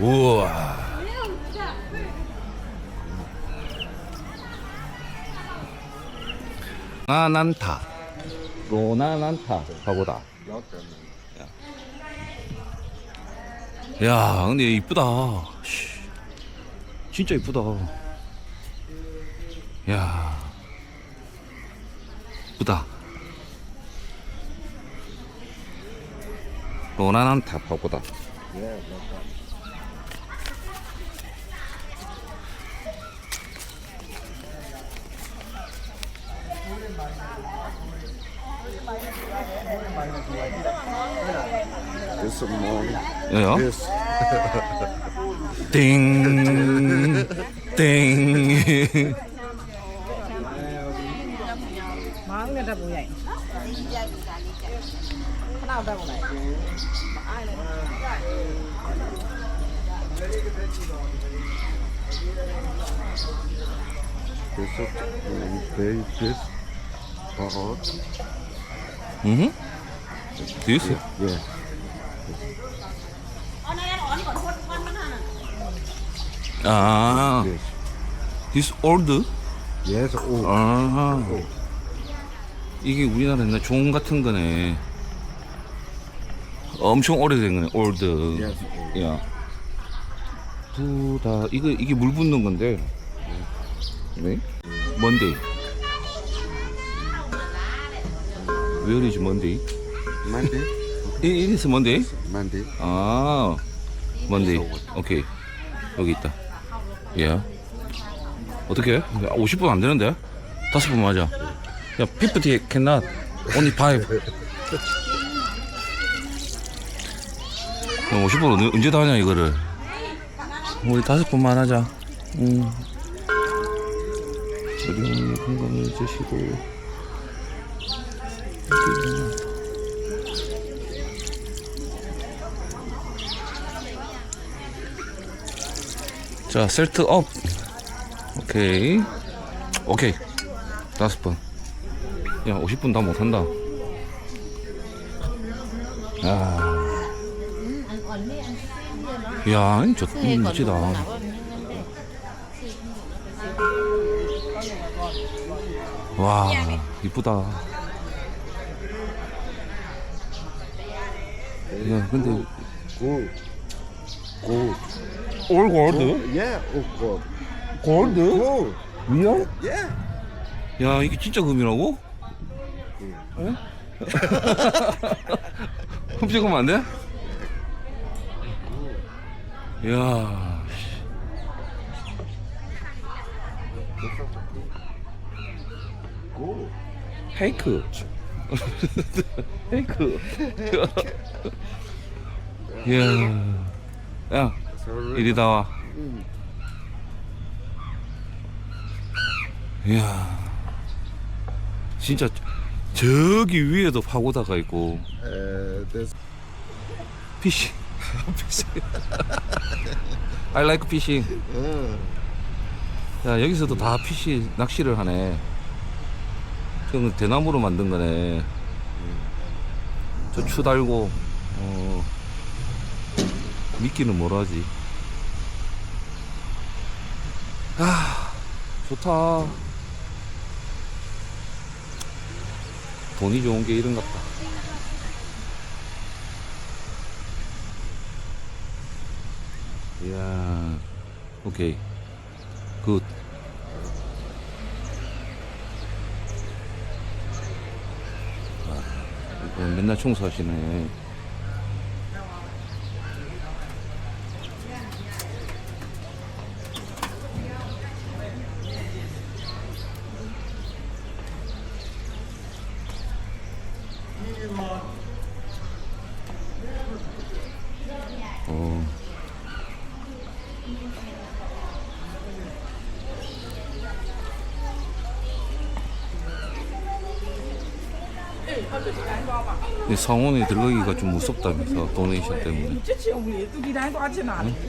우와. 나난타. 로나난타 가보다. 야, 근데 이쁘다. 씨. 진짜 이쁘다. 야, 이쁘다. 로나난타 가보다. There's some more. Yeah. Yes. Ding. Ding. Mang người ta bùi vậy. Cái nào đâu này? Ai này? This is very this. Parrot. 음? 디스? Yeah. 아, Yes. this old? Yes. Oh. 아, 이게 우리나라 옛날 종 같은 거네. 엄청 오래된 거네, old. Yes. Oh. 야. 부다, 이거, 이게 물 붓는 건데. 네? 먼데이. Where is Monday? Monday. It is Monday? Monday. 아, 먼데이. 오케이. 여기 있다. 예. 어떻게? 50분 안 되는데? 다섯 분 맞아. 야, 피프티 cannot. only five. 야, 50분 언제, 언제 다 하냐, 이거를. 우리 다섯 분만 하자. 음. 어려운 건강을 주시고. 자, 셀트 업. 오케이. 오케이. 다섯 번. 야, 50분 다 못한다. 아. 야, 저, 음, 멋지다. 와, 이쁘다. 야, 근데, Gold. Gold. 올 골드? Yeah. Oh, gold. 골드? Gold. 미안? Yeah. 야 이게 진짜 금이라고? 에? 훔치면 안 돼? 야 Gold. 페이크 페이크 야, 야 Sorry. 이리 나와. 이야. 진짜 저기 위에도 파고다가 있고. there's. 피싱. I like fishing. Uh, 야 여기서도 다 피시 낚시를 하네 저는 대나무로 만든 거네. 저추 달고 어 미끼는 뭐라 하지? 아 좋다. 돈이 좋은 게 이런 같다. 이야 오케이. 굿 아, 이거 맨날 청소하시네 어. 이 성원에 들어가기가 좀 무섭다면서 도네이션 때문에